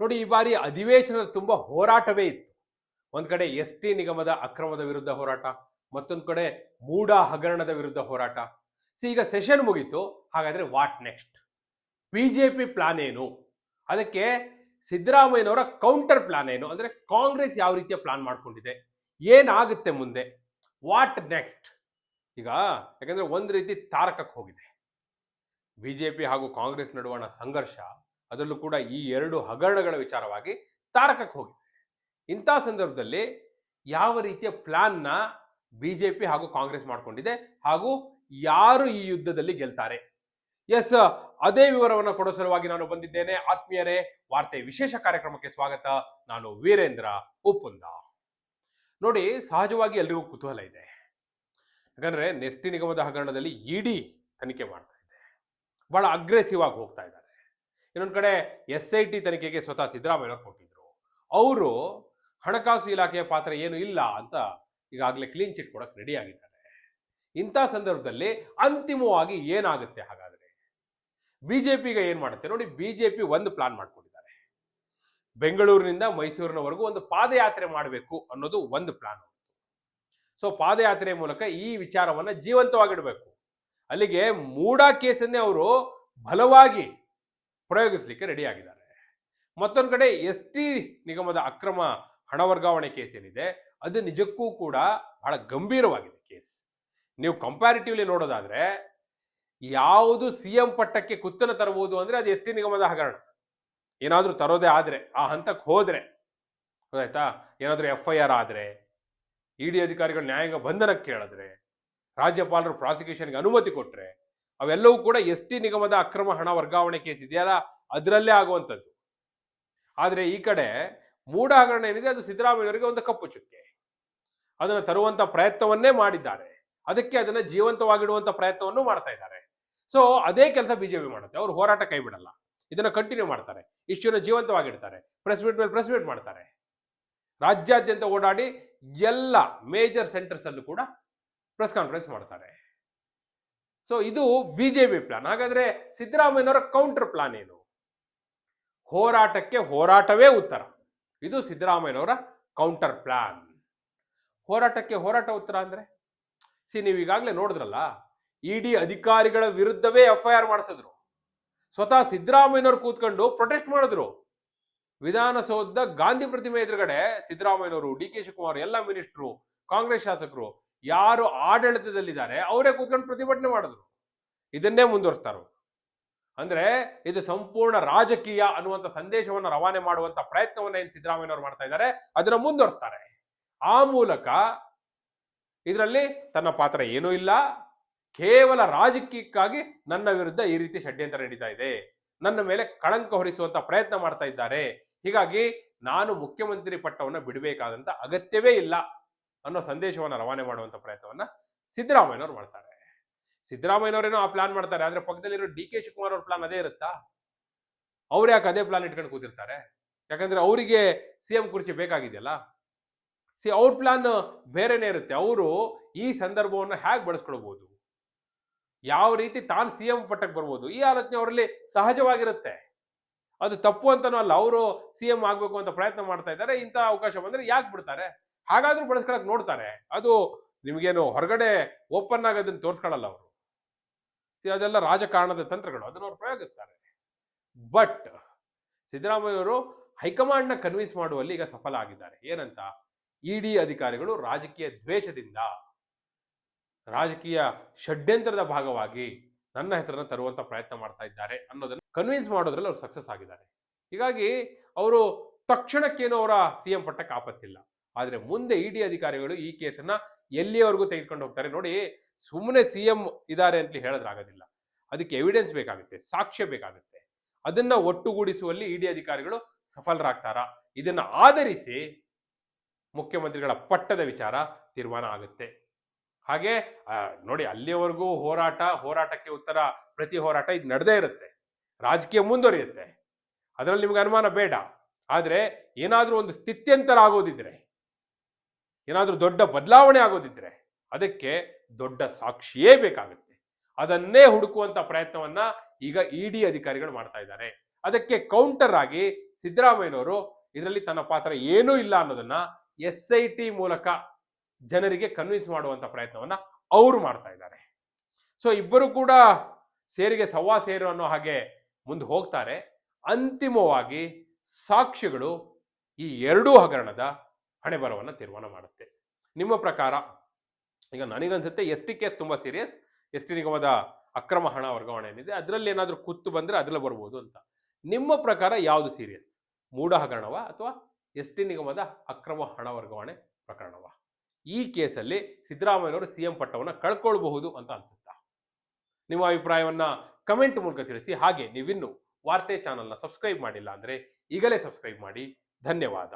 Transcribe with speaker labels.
Speaker 1: ನೋಡಿ, ಈ ಬಾರಿ ಅಧಿವೇಶನದ ತುಂಬಾ ಹೋರಾಟವೇ ಇತ್ತು. ಒಂದು ಕಡೆ ಎಸ್ ಟಿ ನಿಗಮದ ಅಕ್ರಮದ ವಿರುದ್ಧ ಹೋರಾಟ, ಮತ್ತೊಂದು ಕಡೆ ಮೂಡ ಹಗರಣದ ವಿರುದ್ಧ ಹೋರಾಟ. ಸಿ, ಈಗ ಸೆಷನ್ ಮುಗೀತು. ಹಾಗಾದ್ರೆ ವಾಟ್ ನೆಕ್ಸ್ಟ್? ಬಿಜೆಪಿ ಪ್ಲಾನ್ ಏನು? ಅದಕ್ಕೆ ಸಿದ್ದರಾಮಯ್ಯನವರ ಕೌಂಟರ್ ಪ್ಲಾನ್ ಏನು? ಅಂದ್ರೆ ಕಾಂಗ್ರೆಸ್ ಯಾವ ರೀತಿಯ ಪ್ಲಾನ್ ಮಾಡ್ಕೊಂಡಿದೆ? ಏನಾಗುತ್ತೆ ಮುಂದೆ? What next? ಈಗ, ಯಾಕಂದ್ರೆ ಒಂದು ರೀತಿ ತಾರಕಕ್ಕೆ ಹೋಗಿದೆ. ಬಿಜೆಪಿ ಹಾಗೂ ಕಾಂಗ್ರೆಸ್ ನಡುವಣ ಸಂಘರ್ಷ ಅದರಲ್ಲೂ ಕೂಡ ಈ ಎರಡು ಹಗರಣಗಳ ವಿಚಾರವಾಗಿ ತಾರಕಕ್ಕೆ ಹೋಗಿದೆ ಇಂಥ ಸಂದರ್ಭದಲ್ಲಿ ಯಾವ ರೀತಿಯ ಪ್ಲಾನ್ನ ಬಿಜೆಪಿ ಹಾಗೂ ಕಾಂಗ್ರೆಸ್ ಮಾಡ್ಕೊಂಡಿದೆ ಹಾಗೂ ಯಾರು ಈ ಯುದ್ಧದಲ್ಲಿ ಗೆಲ್ತಾರೆ? ಎಸ್, ಅದೇ ವಿವರವನ್ನು ಕೊಡೋ ಸಲುವಾಗಿ ನಾನು ಬಂದಿದ್ದೇನೆ. ಆತ್ಮೀಯರೇ, ವಾರ್ತೆ ವಿಶೇಷ ಕಾರ್ಯಕ್ರಮಕ್ಕೆ ಸ್ವಾಗತ. ನಾನು ವೀರೇಂದ್ರ ಉಪ್ಪುಂದ ನೋಡಿ, ಸಹಜವಾಗಿ ಎಲ್ರಿಗೂ ಕುತೂಹಲ ಇದೆ. ಯಾಕಂದ್ರೆ, ನೆಸ್ಟಿ ನಿಗಮದ ಹಗರಣದಲ್ಲಿ ಇಡಿ ತನಿಖೆ ಮಾಡ್ತಾ ಇದೆ ಬಹಳ ಅಗ್ರೆಸಿವ್ ಆಗಿ ಹೋಗ್ತಾ ಇದ್ದಾರೆ. ಇನ್ನೊಂದು ಕಡೆ ಎಸ್ ಐ ಟಿ ತನಿಖೆಗೆ ಸ್ವತಃ ಸಿದ್ದರಾಮಯ್ಯ ಕೊಟ್ಟಿದ್ರು. ಅವರು ಹಣಕಾಸು ಇಲಾಖೆಯ ಪಾತ್ರ ಏನು ಇಲ್ಲ ಅಂತ ಈಗಾಗಲೇ ಕ್ಲೀನ್ ಚಿಟ್ ಕೊಡಕ್ಕೆ ರೆಡಿ ಆಗಿದ್ದಾರೆ. ಇಂಥ ಸಂದರ್ಭದಲ್ಲಿ ಅಂತಿಮವಾಗಿ ಏನಾಗುತ್ತೆ ಹಾಗಾದ್ರೆ? ಪಿಗೆ ಏನು ಮಾಡುತ್ತೆ ನೋಡಿ, ಬಿಜೆಪಿ ಒಂದು ಪ್ಲಾನ್ ಮಾಡ್ಕೊಂಡಿದ್ದಾರೆ. ಬೆಂಗಳೂರಿನಿಂದ ಮೈಸೂರಿನವರೆಗೂ ಒಂದು ಪಾದಯಾತ್ರೆ ಮಾಡಬೇಕು ಅನ್ನೋದು ಒಂದು ಪ್ಲಾನ್ ಸೊ ಪಾದಯಾತ್ರೆ ಮೂಲಕ ಈ ವಿಚಾರವನ್ನ ಜೀವಂತವಾಗಿಡಬೇಕು. ಅಲ್ಲಿಗೆ ಮೂಡಾ ಕೇಸನ್ನೇ ಅವರು ಬಲವಾಗಿ ಪ್ರಯೋಗಿಸ್ಲಿಕ್ಕೆ ರೆಡಿ ಆಗಿದ್ದಾರೆ. ಮತ್ತೊಂದು ಕಡೆ ಎಸ್ ಟಿ ನಿಗಮದ ಅಕ್ರಮ ಹಣ ವರ್ಗಾವಣೆ ಕೇಸ್ ಏನಿದೆ, ಅದು ನಿಜಕ್ಕೂ ಕೂಡ ಬಹಳ ಗಂಭೀರವಾಗಿದೆ ಕೇಸ್ ನೀವು ಕಂಪ್ಯಾರಿಟಿವ್ಲಿ ನೋಡೋದಾದ್ರೆ, ಯಾವುದು ಸಿ ಎಂ ಪಟ್ಟಕ್ಕೆ ಕುತ್ತನ ತರಬಹುದು ಅಂದ್ರೆ ಅದು ಎಸ್ ಟಿ ನಿಗಮದ ಹಗರಣ. ಏನಾದರೂ ತರೋದೇ ಆದ್ರೆ, ಆ ಹಂತಕ್ಕೆ ಹೋದ್ರೆ, ಗೊತ್ತಾಯ್ತಾ? ಏನಾದ್ರೂ ಎಫ್ ಐ ಆರ್ ಆದ್ರೆ ಇಡಿ ಅಧಿಕಾರಿಗಳು ನ್ಯಾಯಾಂಗ ಬಂಧನಕ್ಕೆ ಕೇಳಿದ್ರೆ, ರಾಜ್ಯಪಾಲರು ಪ್ರಾಸಿಕ್ಯೂಷನ್ಗೆ ಅನುಮತಿ ಕೊಟ್ರೆ ಅವೆಲ್ಲವೂ ಕೂಡ ಎಸ್ ಟಿ ನಿಗಮದ ಅಕ್ರಮ ಹಣ ವರ್ಗಾವಣೆ ಕೇಸ್ ಇದೆಯಲ್ಲ? ಅದರಲ್ಲೇ ಆಗುವಂಥದ್ದು. ಆದರೆ ಈ ಕಡೆ ಮೂಢ ಏನಿದೆ? ಅದು ಸಿದ್ದರಾಮಯ್ಯವರಿಗೆ ಒಂದು ಕಪ್ಪು ಚುಕ್ಕೆ. ಅದನ್ನು ತರುವಂಥ ಪ್ರಯತ್ನವನ್ನೇ ಮಾಡಿದ್ದಾರೆ. ಅದಕ್ಕೆ ಅದನ್ನು ಜೀವಂತವಾಗಿಡುವಂಥ ಪ್ರಯತ್ನವನ್ನು ಮಾಡ್ತಾ ಇದ್ದಾರೆ. ಸೊ ಅದೇ ಕೆಲಸ ಬಿಜೆಪಿ ಮಾಡುತ್ತೆ. ಅವರು ಹೋರಾಟ ಕೈ ಬಿಡಲ್ಲ. ಇದನ್ನ ಕಂಟಿನ್ಯೂ ಮಾಡ್ತಾರೆ. ಇಶ್ಯೂನ ಜೀವಂತವಾಗಿಡ್ತಾರೆ ಪ್ರೆಸ್ ಮೀಟ್ ಮೇಲೆ ಪ್ರೆಸ್ ಮೀಟ್ ಮಾಡ್ತಾರೆ. ರಾಜ್ಯಾದ್ಯಂತ ಓಡಾಡಿ ಎಲ್ಲ ಮೇಜರ್ ಸೆಂಟರ್ಸ್ ಅಲ್ಲೂ ಕೂಡ ಪ್ರೆಸ್ ಕಾನ್ಫರೆನ್ಸ್ ಮಾಡ್ತಾರೆ. ಸೊ ಇದು ಬಿಜೆಪಿ ಪ್ಲಾನ್ ಹಾಗಾದ್ರೆ ಸಿದ್ದರಾಮಯ್ಯನವರ ಕೌಂಟರ್ ಪ್ಲಾನ್ ಏನು? ಹೋರಾಟಕ್ಕೆ ಹೋರಾಟವೇ ಉತ್ತರ. ಇದು ಸಿದ್ದರಾಮಯ್ಯನವರ ಕೌಂಟರ್ ಪ್ಲಾನ್ ಹೋರಾಟಕ್ಕೆ ಹೋರಾಟ ಉತ್ತರ ಅಂದ್ರೆ? ಸಿ, ನೀವು ಈಗಾಗಲೇ ನೋಡಿದ್ರಲ್ಲ ಇಡಿ ಅಧಿಕಾರಿಗಳ ವಿರುದ್ಧವೇ ಎಫ್ ಐ ಆರ್ ಮಾಡಿಸಿದ್ರು. ಸ್ವತಃ ಸಿದ್ದರಾಮಯ್ಯನವರು ಕೂತ್ಕೊಂಡು ಪ್ರೊಟೆಸ್ಟ್ ಮಾಡಿದ್ರು. ವಿಧಾನಸೌಧದ ಗಾಂಧಿ ಪ್ರತಿಮೆ ಎದುರುಗಡೆ ಸಿದ್ದರಾಮಯ್ಯನವರು, ಡಿ ಕೆ ಶಿವಕುಮಾರ್, ಎಲ್ಲ ಮಿನಿಸ್ಟ್ರು ಕಾಂಗ್ರೆಸ್ ಶಾಸಕರು ಯಾರು ಆಡಳಿತದಲ್ಲಿದ್ದಾರೆ, ಅವರೇ ಕೂತ್ಕೊಂಡು ಪ್ರತಿಭಟನೆ ಮಾಡಿದ್ರು. ಇದನ್ನೇ ಮುಂದುವರಿಸ್ತಾರೆ? ಅಂದ್ರೆ ಇದು ಸಂಪೂರ್ಣ ರಾಜಕೀಯ ಅನ್ನುವಂಥ ಸಂದೇಶವನ್ನು ರವಾನೆ ಮಾಡುವಂತ ಪ್ರಯತ್ನವನ್ನ ಏನು ಸಿದ್ದರಾಮಯ್ಯನವರು ಮಾಡ್ತಾ ಇದ್ದಾರೆ, ಅದನ್ನು ಮುಂದುವರಿಸ್ತಾರೆ. ಆ ಮೂಲಕ ಇದರಲ್ಲಿ ತನ್ನ ಪಾತ್ರ ಏನೂ ಇಲ್ಲ. ಕೇವಲ ರಾಜಕೀಯಕ್ಕಾಗಿ ನನ್ನ ವಿರುದ್ಧ ಈ ರೀತಿ ಷಡ್ಯಂತ್ರ ನಡೀತಾ ಇದೆ. ನನ್ನ ಮೇಲೆ ಕಳಂಕ ಹೊರಿಸುವಂತ ಪ್ರಯತ್ನ ಮಾಡ್ತಾ ಇದ್ದಾರೆ. ಹೀಗಾಗಿ ನಾನು ಮುಖ್ಯಮಂತ್ರಿ ಪಟ್ಟವನ್ನು ಬಿಡಬೇಕಾದಂತ ಅಗತ್ಯವೇ ಇಲ್ಲ. ಅನ್ನೋ ಸಂದೇಶವನ್ನು ರವಾನೆ ಮಾಡುವಂಥ ಪ್ರಯತ್ನವನ್ನ ಸಿದ್ದರಾಮಯ್ಯನವರು ಮಾಡ್ತಾರೆ. ಸಿದ್ದರಾಮಯ್ಯನವರೇನೋ ಆ ಪ್ಲಾನ್ ಮಾಡ್ತಾರೆ, ಆದ್ರೆ ಪಕ್ಕದಲ್ಲಿರೋ ಡಿ ಕೆ ಶಿವಕುಮಾರ್ ಅವ್ರ ಪ್ಲಾನ್ ಅದೇ ಇರುತ್ತಾ? ಅವ್ರು ಯಾಕೆ ಅದೇ ಪ್ಲಾನ್ ಇಟ್ಕೊಂಡು ಕೂತಿರ್ತಾರೆ? ಯಾಕಂದ್ರೆ ಅವರಿಗೆ ಸಿ ಎಂ ಕುರ್ಚಿ ಬೇಕಾಗಿದೆಯಲ್ಲ? ಸಿ, ಅವ್ರ ಪ್ಲಾನ್ ಬೇರೆನೇ ಇರುತ್ತೆ. ಅವರು ಈ ಸಂದರ್ಭವನ್ನು ಹೇಗೆ ಬಳಸ್ಕೊಳ್ಬೋದು? ಯಾವ ರೀತಿ ತಾನು ಸಿ ಎಂ ಪಟ್ಟಕ್ಕೆ ಬರ್ಬೋದು? ಈ ಆಲೋಚನೆ ಅವರಲ್ಲಿ ಸಹಜವಾಗಿರುತ್ತೆ. ಅದು ತಪ್ಪು ಅಂತನೂ ಅಲ್ಲ, ಅವರು ಸಿ ಎಂ ಆಗಬೇಕು ಅಂತ ಪ್ರಯತ್ನ ಮಾಡ್ತಾ ಇದ್ದಾರೆ, ಇಂಥ ಅವಕಾಶ ಬಂದ್ರೆ ಯಾಕೆ ಬಿಡ್ತಾರೆ? ಹಾಗಾದ್ರೂ ಬಳಸ್ಕೊಳಕ್ ನೋಡ್ತಾರೆ. ಅದು ನಿಮಗೇನು ಹೊರಗಡೆ ಓಪನ್ ಆಗೋದನ್ನ ತೋರಿಸ್ಕೊಳ್ಳಲ್ಲ ಅವರು. ಅದೆಲ್ಲ ರಾಜಕಾರಣದ ತಂತ್ರಗಳು, ಅದನ್ನು ಅವ್ರು ಪ್ರಯೋಗಿಸ್ತಾರೆ. ಬಟ್ ಸಿದ್ದರಾಮಯ್ಯವರು ಹೈಕಮಾಂಡ್ನ ಕನ್ವಿನ್ಸ್ ಮಾಡುವಲ್ಲಿ ಈಗ ಸಫಲ ಆಗಿದ್ದಾರೆ. ಏನಂತ? ಇಡಿ ಅಧಿಕಾರಿಗಳು ರಾಜಕೀಯ ದ್ವೇಷದಿಂದ ರಾಜಕೀಯ ಷಡ್ಯಂತ್ರದ ಭಾಗವಾಗಿ ನನ್ನ ಹೆಸರನ್ನ ತರುವಂತ ಪ್ರಯತ್ನ ಮಾಡ್ತಾ ಇದ್ದಾರೆ ಅನ್ನೋದನ್ನ ಕನ್ವಿನ್ಸ್ ಮಾಡೋದ್ರಲ್ಲಿ ಅವ್ರು ಸಕ್ಸಸ್ ಆಗಿದ್ದಾರೆ. ಹೀಗಾಗಿ ಅವರು ತಕ್ಷಣಕ್ಕೇನು ಅವರ ಸಿಎಂ ಪಟ್ಟಕ್ಕೆ ಆಪತ್ತಿಲ್ಲ. ಆದ್ರೆ ಮುಂದೆ ಇಡಿ ಅಧಿಕಾರಿಗಳು ಈ ಕೇಸನ್ನ ಎಲ್ಲಿಯವರೆಗೂ ತೆಗೆದುಕೊಂಡು ಹೋಗ್ತಾರೆ ನೋಡಿ ಸುಮ್ಮನೆ ಸಿ ಎಂ ಇದ್ದಾರೆ ಅಂತ ಹೇಳೋದ್ರಾಗೋದಿಲ್ಲ ಅದಕ್ಕೆ ಎವಿಡೆನ್ಸ್ ಬೇಕಾಗುತ್ತೆ, ಸಾಕ್ಷ್ಯ ಬೇಕಾಗುತ್ತೆ. ಅದನ್ನ ಒಟ್ಟುಗೂಡಿಸುವಲ್ಲಿ ಇಡಿ ಅಧಿಕಾರಿಗಳು ಸಫಲರಾಗ್ತಾರಾ? ಇದನ್ನ ಆಧರಿಸಿ ಮುಖ್ಯಮಂತ್ರಿಗಳ ಪಟ್ಟದ ವಿಚಾರ ತೀರ್ಮಾನ ಆಗುತ್ತೆ. ಹಾಗೆ ನೋಡಿ, ಅಲ್ಲಿಯವರೆಗೂ ಹೋರಾಟ, ಹೋರಾಟಕ್ಕೆ ಉತ್ತರ ಪ್ರತಿ ಹೋರಾಟ ಇದು ನಡೆದೇ ಇರುತ್ತೆ. ರಾಜಕೀಯ ಮುಂದುವರಿಯುತ್ತೆ. ಅದರಲ್ಲಿ ನಿಮ್ಗೆ ಅನುಮಾನ ಬೇಡ. ಆದರೆ ಏನಾದರೂ ಒಂದು ಸ್ಥಿತ್ಯಂತರ ಆಗೋದಿದ್ರೆ ಏನಾದ್ರೂ ದೊಡ್ಡ ಬದಲಾವಣೆ ಆಗೋದಿದ್ರೆ ಅದಕ್ಕೆ ದೊಡ್ಡ ಸಾಕ್ಷಿಯೇ ಬೇಕಾಗುತ್ತೆ. ಅದನ್ನೇ ಹುಡುಕುವಂತ ಪ್ರಯತ್ನವನ್ನ ಈಗ ಇಡಿ ಅಧಿಕಾರಿಗಳು ಮಾಡ್ತಾ ಇದ್ದಾರೆ. ಅದಕ್ಕೆ ಕೌಂಟರ್ ಆಗಿ ಸಿದ್ದರಾಮಯ್ಯನವರು ಇದರಲ್ಲಿ ತನ್ನ ಪಾತ್ರ ಏನೂ ಇಲ್ಲ ಅನ್ನೋದನ್ನ ಎಸ್ ಐ ಟಿ ಮೂಲಕ ಜನರಿಗೆ ಕನ್ವಿನ್ಸ್ ಮಾಡುವಂತ ಪ್ರಯತ್ನವನ್ನ ಅವರು ಮಾಡ್ತಾ ಇದ್ದಾರೆ. ಸೊ ಇಬ್ಬರು ಕೂಡ ಸೇರಿಗೆ ಸವಾ ಸೇರು ಅನ್ನೋ ಹಾಗೆ ಮುಂದೆ ಹೋಗ್ತಾರೆ. ಅಂತಿಮವಾಗಿ ಸಾಕ್ಷಿಗಳು ಈ ಎರಡೂ ಹಗರಣದ ಹಣೆ ಬರವನ್ನ ತೀರ್ಮಾನ ಮಾಡುತ್ತೆ. ನಿಮ್ಮ ಪ್ರಕಾರ, ಈಗ ನನಗನ್ಸುತ್ತೆ ಎಸ್ ಟಿ ಕೇಸ್ ತುಂಬಾ ಸೀರಿಯಸ್ ಎಸ್ ಟಿ ನಿಗಮದ ಅಕ್ರಮ ಹಣ ವರ್ಗಾವಣೆ ಏನಿದೆ, ಅದರಲ್ಲಿ ಏನಾದರೂ ಕುತ್ತು ಬಂದರೆ ಅದ್ರಲ್ಲಿ ಬರ್ಬೋದು ಅಂತ. ನಿಮ್ಮ ಪ್ರಕಾರ ಯಾವುದು ಸೀರಿಯಸ್ ಮೂಢ ಹಗರಣವ ಅಥವಾ ಎಸ್ ಟಿ ನಿಗಮದ ಅಕ್ರಮ ಹಣ ವರ್ಗಾವಣೆ ಪ್ರಕರಣವ? ಈ ಕೇಸಲ್ಲಿ ಸಿದ್ದರಾಮಯ್ಯವರು ಸಿ ಎಂ ಪಟ್ಟವನ್ನು ಕಳ್ಕೊಳ್ಬಹುದು ಅಂತ ಅನ್ಸುತ್ತಾ? ನಿಮ್ಮ ಅಭಿಪ್ರಾಯವನ್ನ ಕಮೆಂಟ್ ಮೂಲಕ ತಿಳಿಸಿ. ಹಾಗೆ ನೀವಿನ್ನು ವಾರ್ತೆ ಚಾನಲ್ನ ಸಬ್ಸ್ಕ್ರೈಬ್ ಮಾಡಿಲ್ಲ ಅಂದರೆ ಈಗಲೇ ಸಬ್ಸ್ಕ್ರೈಬ್ ಮಾಡಿ. ಧನ್ಯವಾದ.